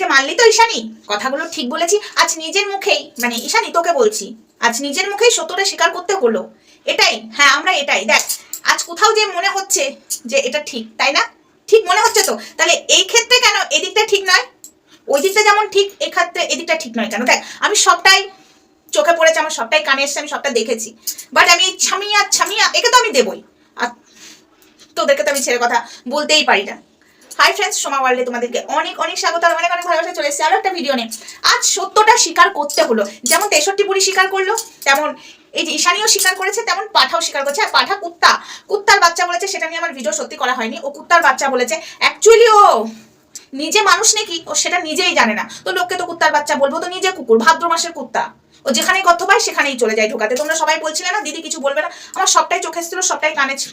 আজকে মানলি তো ঈশানি? কথাগুলো ঠিক বলেছি, আজ নিজের মুখেই মানে ঈশানি তোকে বলছি, আজ নিজের মুখেই সত্যটা স্বীকার করতে হলো। এটাই হ্যাঁ আমরা এটাই, দেখ, আজ কোথাও যে মনে হচ্ছে যে এটা ঠিক, তাই না? ঠিক মনে হচ্ছে তো? তাহলে এই ক্ষেত্রে কেন এদিকটা ঠিক নয়? ওই দিকটা যেমন ঠিক এই ক্ষেত্রে এদিকটা ঠিক নয় কেন? দেখ, আমি সবটাই চোখে পড়েছে, আমার সবটাই কানে এসছে, আমি সবটা দেখেছি। বাট আমি ছামিয়া ছামিয়া, একে তো আমি দেবই। আর তোদেরকে তো আমি ছেড়ে কথা বলতেই পারি না। হাই ফ্রেন্ডস সোমা ওয়ার্ল্ডে তোমাদেরকে অনেক অনেক স্বাগত আর অনেক অনেক ভালোবাসা চলে এসেছে। আরও একটা ভিডিও নিয়ে। আজ সত্যটা স্বীকার করতে হলো। যেমন তেষট্টি বুড়ি স্বীকার করল, তেমন এই যে ঈশানীও স্বীকার করেছে, তেমন পাঠাও স্বীকার করেছে। আর পাঠা কুত্তা, কুত্তার বাচ্চা বলেছে, সেটা নিয়ে আমার ভিডিও সত্যি করা হয়নি। ও কুত্তার বাচ্চা বলেছে অ্যাকচুয়ালি ও নিজে মানুষ নাকি? ও সেটা নিজেই জানে না। তো লোককে তো কুত্তার বাচ্চা বলব, তো নিজে কুকুর, ভাদ্র মাসের কুত্তা। ও যেখানেই কথা পায়, সেখানেই চলে যায় ঢোকাতে তোমরা সবাই বলছিলে না, দিদি কিছু বলবে না। আমার সবটাই চোখে ছিল, সবটাই কানে ছিল।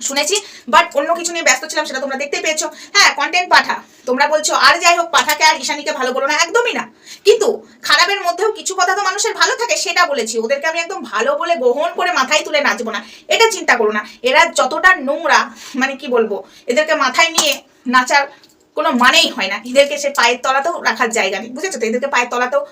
শুনেছি বাট অন্য কিছু নিয়ে ব্যস্ত ছিলাম, সেটা তোমরা দেখতে পেয়েছ। হ্যাঁ কন্টেন্ট পাঠা। তোমরা বলছো, আর যাই হোক, পাঠাকে আর ঈশানীকে ভালো বলো না, একদমই না। কিন্তু খারাপের মধ্যেও কিছু কথা তো মানুষের ভালো থাকে, সেটা বলেছি। ওদেরকে আমি একদম ভালো বলে গ্রহণ করে মাথায় তুলে নাচবো না। এটা চিন্তা করো না। এরা যতটা নোংরা মানে কি বলব, এদেরকে মাথায় নিয়ে নাচার কোনো মানেই হয় না। এদেরকে সে পায়ের তলাতেও রাখার জায়গা নেই, বুঝেছ তো? এদেরকে পায়ের তলাতেও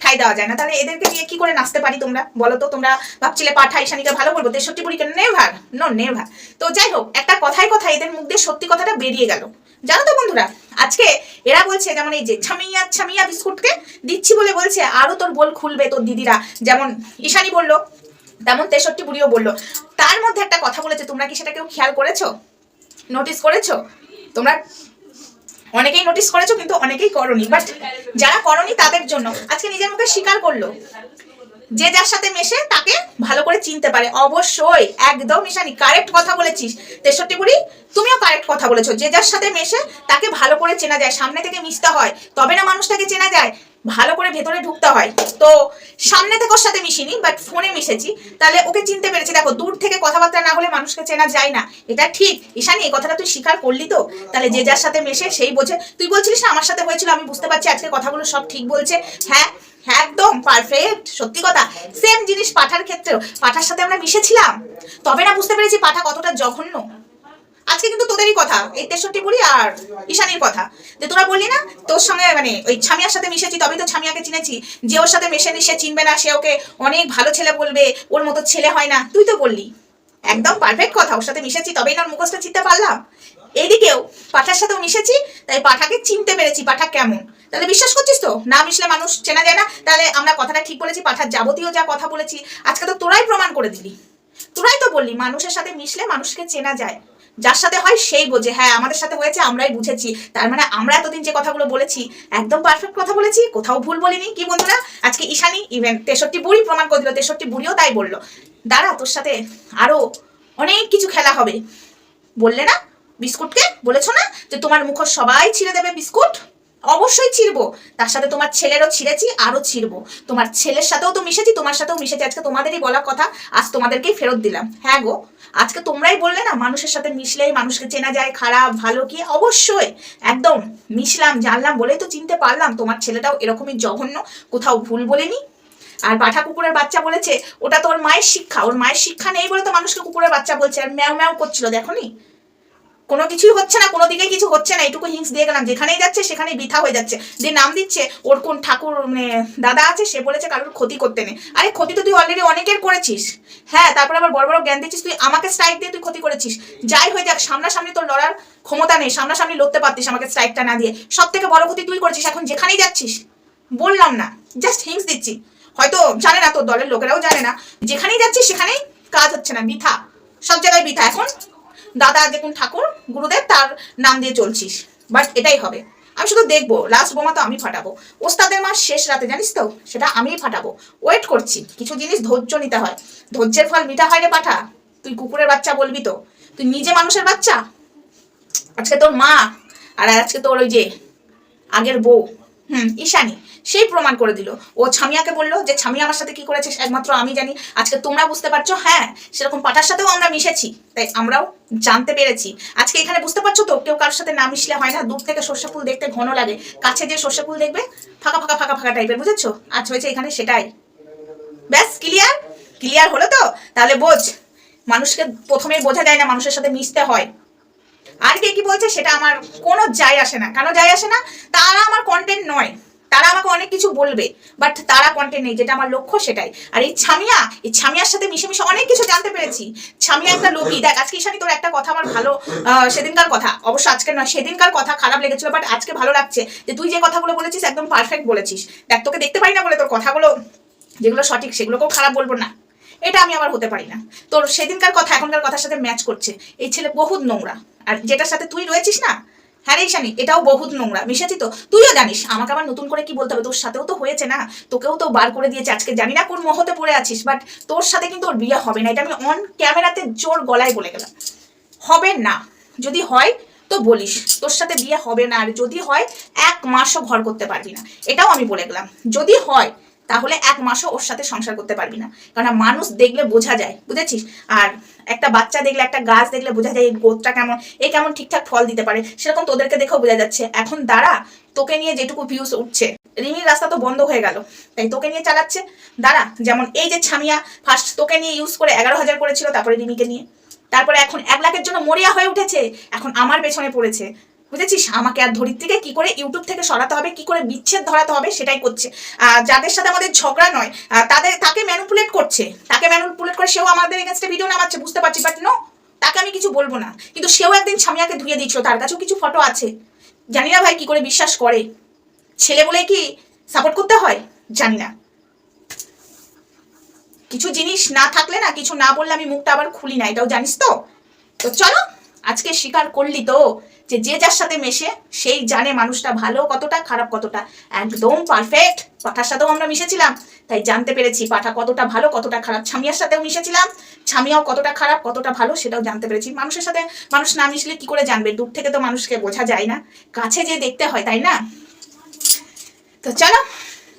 ঠাই দেওয়া যায় না। তাহলে এদেরকে নিয়ে কি করে নাচতে পারি তোমরা? বলো তো, তোমরা ভাবছিলে পাঠা ঈশানীকে ভালো বলব তেষট্টি বুড়িকে নেভার? নো নেভার তো যাই হোক, একটা কথায় কথা এদের মুখ দিয়ে সত্যি কথাটা বেরিয়ে গেল। জানো তো বন্ধুরা, আজকে এরা বলছে, যেমন এই যে ছামিয়া ছামিয়া বিস্কুটকে দিচ্ছি বলে বলছে আরও তোর বল খুলবে তোর দিদিরা। যেমন ঈশানী বলল, তেমন তেষট্টি বুড়িও বলল। তার মধ্যে একটা কথা বলেছে, তোমরা কি সেটা কেউ খেয়াল করেছ? নোটিস করেছ? তোমরা অনেকেই নোটিস করেছ, কিন্তু অনেকেই করনি। বাট যারা করনি তাদের জন্য, আজকে নিজের মুখে স্বীকার করল। যে যার সাথে মেশে তাকে ভালো করে চিনতে পারে। অবশ্যই, একদম ঈশানি কারেক্ট কথা বলেছিস। তেষট্টি বুড়ি তুমিও কারেক্ট কথা বলেছ। যে যার সাথে মেশে তাকে ভালো করে চেনা যায়, সামনে থেকে মিশতে হয়, তবে না মানুষটাকে চেনা যায়, ভালো করে ভেতরে ঢুকতে হয়। তো সামনে থেকে ওর সাথে মিশিনি বাট ফোনে মিশেছি। তাহলে ওকে চিনতে পেরেছি। দেখো, দূর থেকে কথাবার্তা না হলে মানুষকে চেনা যায় না। এটা ঠিক। ঈশানি এই কথাটা তুই স্বীকার করলি তো? তাহলে যে যার সাথে মেশে সেই বোঝে। তুই বলছিলিস না, আমার সাথে হয়েছিল, আমি বুঝতে পারছি, আজকে কথাগুলো সব ঠিক বলছে। হ্যাঁ একদম পারফেক্ট সত্যি কথা। সেম জিনিস পাঠার ক্ষেত্রেও, পাঠার সাথে আমরা মিশেছিলাম। তবে না, বুঝতে পেরেছি পাঠা কতটা জঘন্য। আজকে কিন্তু তোদেরই কথা, এই তেষট্টি বুড়ি আর ঈশানীর কথা। যে তোরা বললি না, তোর সঙ্গে মানে ওই ছামিয়ার সাথে মিশেছি, তবেই তো ছামিয়াকে চিনেছি। যে ওর সাথে মেশে সে চিনবে না, সে ওকে অনেক ভালো ছেলে বলবে, ওর মতো ছেলে হয় না। তুই তো বললি, একদম পারফেক্ট কথা, ওর সাথে মিশেছি, তবেই না মুখোশটা চিনতে পারলাম। এইদিকেও, পাঠার সাথেও মিশেছি, তাই পাঠাকে চিনতে পেরেছি, পাঠা কেমন। তাহলে বিশ্বাস করছিস তো? না মিশলে মানুষ চেনা যায় না। তাহলে আমরা কথাটা ঠিক বলেছি, পাঠার যাবতীয় যা কথা বলেছি, আজকে তো তোরাই প্রমাণ করে দিলি। তোরাই তো বললি, মানুষের সাথে মিশলে মানুষকে চেনা যায়। যার সাথে হয় সেই বোঝে হ্যাঁ আমাদের সাথে হয়েছে, আমরাই বুঝেছি। তার মানে আমরা এতদিন যে কথাগুলো বলেছি, একদম পারফেক্ট কথা বলেছি, কোথাও ভুল বলিনি, কি বন্ধুরা? আজকে ঈশানি ইভেন তেষট্টি বুড়ি প্রমাণ করে দিল, তেষট্টি বুড়িও তাই বলল। দাঁড়া, তোর সাথে আরও অনেক কিছু খেলা হবে। বললে না, বিস্কুটকে বলেছ না যে তোমার মুখ সবাই ছিঁড়ে দেবে বিস্কুট? অবশ্যই ছিড়বো। তার সাথে তোমার ছেলেরও ছিঁড়েছি, আরও ছিড়বো। তোমার ছেলের সাথেও তো মিশেছি, তোমার সাথেও মিশেছি। আজকে তোমাদেরই বলা কথা, আজ তোমাদেরকেই ফেরত দিলাম। হ্যাঁ গো, আজকে তোমরাই বললে না, মানুষের সাথে মিশলেই মানুষকে চেনা যায়, খারাপ, ভালো কি? অবশ্যই, একদম মিশলাম, জানলাম বলেই তো চিনতে পারলাম, তোমার ছেলেটাও এরকমই জঘন্য, কোথাও ভুল বলেনি। আর পাঠা কুকুরের বাচ্চা বলেছে, ওটা তো ওর মায়ের শিক্ষা, ওর মায়ের শিক্ষা নেই বলে তো মানুষকে কুকুরের বাচ্চা বলছে, আর ম্যাও ম্যাও করছিল, দেখনি? কোনো কিছুই হচ্ছে না, কোনো দিকে কিছু হচ্ছে না এটুকু হিংস দিয়ে গেলাম। যেখানেই যাচ্ছে, সেখানেই বৃথা হয়ে যাচ্ছে। যে নাম দিচ্ছে, ওর কোন ঠাকুর মানে দাদা আছে, সে বলেছে কারোর ক্ষতি করতে নেই। আরে, ক্ষতি তো তুই অলরেডি অনেকের করেছিস। হ্যাঁ তারপর আবার বড় বড় জ্ঞান দিচ্ছিস, তুই আমাকে স্ট্রাইক দিয়ে তুই ক্ষতি করেছিস। যাই হয়ে যাক, সামনাসামনি তোর লড়ার ক্ষমতা নেই, সামনাসামনি লড়তে পারতিস আমাকে স্ট্রাইকটা না দিয়ে। সব থেকে বড় ক্ষতি তুই করেছিস, এখন যেখানেই যাচ্ছিস, বললাম না জাস্ট হিংস দিচ্ছি। হয়তো জানে না তোর দলের লোকেরাও জানে না, যেখানেই যাচ্ছিস, সেখানেই কাজ হচ্ছে না, বৃথা। সব জায়গায় বৃথা। এখন দাদা দেখুন ঠাকুর, গুরুদেব তার নাম দিয়ে চলছিস। বাট এটাই হবে। আমি শুধু দেখব লাস্ট বোমা তো আমি ফাটাবো। ওস্তাদের মাস শেষ রাতে, জানিস তো? সেটা আমিই ফাটাবো। ওয়েট করছি, কিছু জিনিস ধৈর্য নিতে হয়। ধৈর্যের ফল মিঠা হয় রে পাঠা। তুই কুকুরের বাচ্চা বলবি তো। তুই নিজে মানুষের বাচ্চা? আজকে তোর মা, আর আজকে তোর ওই যে আগের বউ। হুম, ঈশানী সেই প্রমাণ করে দিল। ও ছামিয়াকে বলল যে ছামিয়া আমার সাথে কি করেছে একমাত্র আমি জানি। আজকে তোমরা বুঝতে পারছ? হ্যাঁ সেরকম পাঠার সাথেও আমরা মিশেছি। তাই আমরাও জানতে পেরেছি। আজকে এখানে বুঝতে পারছ তো? কেউ কারোর সাথে না মিশলে হয় না। দূর থেকে সর্ষে ফুল দেখতে ঘন লাগে। কাছে যে সর্ষে ফুল দেখবে, ফাঁকা ফাঁকা ফাঁকা ফাঁকা টাইপের বুঝেছ? আজ হয়েছে এখানে সেটাই। ব্যাস ক্লিয়ার ক্লিয়ার হলো তো? তাহলে বোঝ, মানুষকে প্রথমেই বোঝা যায় না মানুষের সাথে মিশতে হয়। আর কে কি বলছে সেটা আমার কোনো যায় আসে না। কেন যায় আসে না? তারা আমার কন্টেন্ট নয়। তারা আমাকে অনেক কিছু বলবে বাট তারা কন্টেন্ট নেই, যেটা আমার লক্ষ্য সেটাই। আর এই ছামিয়া, এই ছামিয়ার সাথে মিশে মিশে অনেক কিছু জানতে পেরেছি। ছামিয়া একটা লোভী। দেখ, আজকে ঈশানি, তোর একটা কথা আমার ভালো সেদিনকার কথা। অবশ্য আজকে নয়, সেদিনকার কথা খারাপ লেগেছিল বাট আজকে ভালো লাগছে যে তুই যে কথাগুলো বলেছিস, একদম পারফেক্ট বলেছিস। দেখ, তোকে দেখতে পারি না বলে তোর কথাগুলো, যেগুলো সঠিক, সেগুলোকেও খারাপ বলব না। এটা আমি আবার হতে পারি না। তোর সেদিনকার কথা, এখনকার কথার সাথে ম্যাচ করছে। এই ছেলে বহুত নোংরা। আর যেটার সাথে তুই রয়েছিস না হ্যাঁ রে ঈশানি, এটাও বহুত নোংরা। মিশেছি তো, তুইও জানিস, আমাকে আবার নতুন করে কি বলতে হবে? তোর সাথেও তো হয়েছে না। তোকেও তো বার করে দিয়েছে। আজকে জানি না কোন মহতে পড়ে আছিস বাট তোর সাথে কিন্তু ওর বিয়ে হবে না। এটা আমি অন ক্যামেরাতে জোর গলায় বলে গেলাম। হবে না। যদি হয়, তো বলিস, তোর সাথে বিয়ে হবে না। আর যদি হয়, এক মাসও ঘর করতে পারবি না। এটাও আমি বলে গেলাম। যদি হয় তাহলে এক মাসও ওর সাথে সংসার করতে পারবি না। কারণ মানুষ দেখলে বোঝা যায়, বুঝেছিস? আর একটা বাচ্চা দেখলে, একটা গাছ দেখলে বোঝা যায় এই গোদটা কেমন, এ কেমন ঠিকঠাক ফল দিতে পারে, সেরকম তোদেরকে দেখেও বোঝা যাচ্ছে। এখন দাঁড়া, তোকে নিয়ে যেটুকু ভিউজ উঠছে, রিমির রাস্তা তো বন্ধ হয়ে গেল, তাই তোকে নিয়ে চালাচ্ছে। দাঁড়া, যেমন এই যে ছামিয়া ফার্স্ট তোকে নিয়ে ইউজ করে এগারো হাজার করেছিল, তারপরে রিমিকে নিয়ে। তারপরে এখন এক লাখের জন্য মরিয়া হয়ে উঠেছে, এখন আমার পেছনে পড়েছে। বুঝেছিস? আমাকে আর ধরির থেকে কি করে ইউটিউব থেকে সরাতে হবে, কি করে বিচ্ছেদ ধরাতে হবে সেটাই করছে। যাদের সাথে আমাদের ঝগড়া নয় তাদের, তাকে ম্যানুপুলেট করছে। তাকে ম্যানুপুলেট করে সেও আমাদের এগেনস্টে ভিডিও নামাচ্ছে, বুঝতে পারছি বাট নো তাকে আমি কিছু বলব না। কিন্তু সেও একদিন ছামিয়াকে ধুয়ে দিচ্ছিল তার কাছেও কিছু ফটো আছে। জানি না ভাই কি করে বিশ্বাস করে। ছেলে বলে কি সাপোর্ট করতে হয়? জানি না। কিছু জিনিস না থাকলে না, কিছু না বললে আমি মুখটা আবার খুলি না, এটাও জানিস তো? তো চলো আজকে স্বীকার করলি তো যে যে যার সাথে মেশে, সেই জানে মানুষটা ভালো কতটা, খারাপ কতটা। একদম পারফেক্ট পাঠার সাথেও আমরা মিশেছিলাম। তাই জানতে পেরেছি পাঠা কতটা ভালো, কতটা খারাপ। ছামিয়ার সাথেও মিশেছিলাম। ছামিয়াও কতটা খারাপ, কতটা ভালো সেটাও জানতে পেরেছি। মানুষের সাথে মানুষ না মিশলে কি করে জানবে? দূর থেকে তো মানুষকে বোঝা যায় না। কাছে যে দেখতে হয়, তাই না? তো চলো,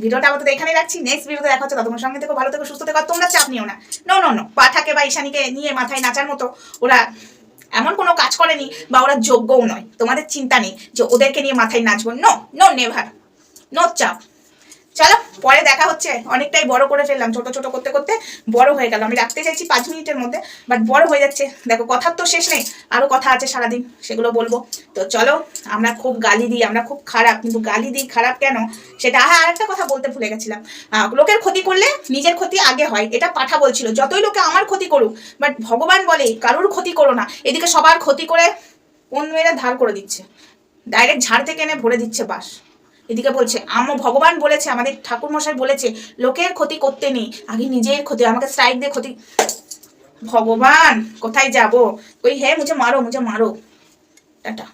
ভিডিওটা আপাতত এখানেই রাখছি। নেক্সট ভিডিওতে দেখা হচ্ছে। তোমার সঙ্গে থেকে, ভালো থেকে, সুস্থ থেকো তোমরা চাপ নিও না। নো নো নো পাঠাকে বা ঈশানীকে নিয়ে মাথায় নাচার মতো ওরা এমন কোনো কাজ করেনি বা ওরা যোগ্যও নয়। তোমাদের চিন্তা নেই যে ওদেরকে নিয়ে মাথায় নাচবো। নো নো নেভার নো চাপ। চলো, পরে দেখা হচ্ছে। অনেকটাই বড় করে ফেললাম, ছোট ছোট করতে করতে বড় হয়ে গেল। আমি রাখতে চাইছি পাঁচ মিনিটের মধ্যে বাট বড় হয়ে যাচ্ছে। দেখো, কথার তো শেষ নেই, আরও কথা আছে সারাদিন, সেগুলো বলব। তো চলো, আমরা খুব গালি দিই, আমরা খুব খারাপ, কিন্তু গালি দিই খারাপ কেন? সেটা হ্যাঁ আরেকটা কথা বলতে ভুলে গেছিলাম। লোকের ক্ষতি করলে নিজের ক্ষতি আগে হয়, এটা পাঠা বলছিল। যতই লোকে আমার ক্ষতি করুক বাট ভগবান বলে, কারুর ক্ষতি করো না। এদিকে সবার ক্ষতি করে অন্য মেয়েরা ধার করে দিচ্ছে। ডাইরেক্ট ঝাড় থেকে এনে ভরে দিচ্ছে বাস। এদিকে বলছে আম ভগবান বলেছে, আমাদের ঠাকুর মশাই বলেছে, লোকের ক্ষতি করতে নেই, আগে নিজের ক্ষতি, আমাকে স্ট্রাইক দিয়ে ক্ষতি ভগবান, কোথায় যাব? ওই হ্যাঁ মুঝে মারো মুঝে মারো। টাটা।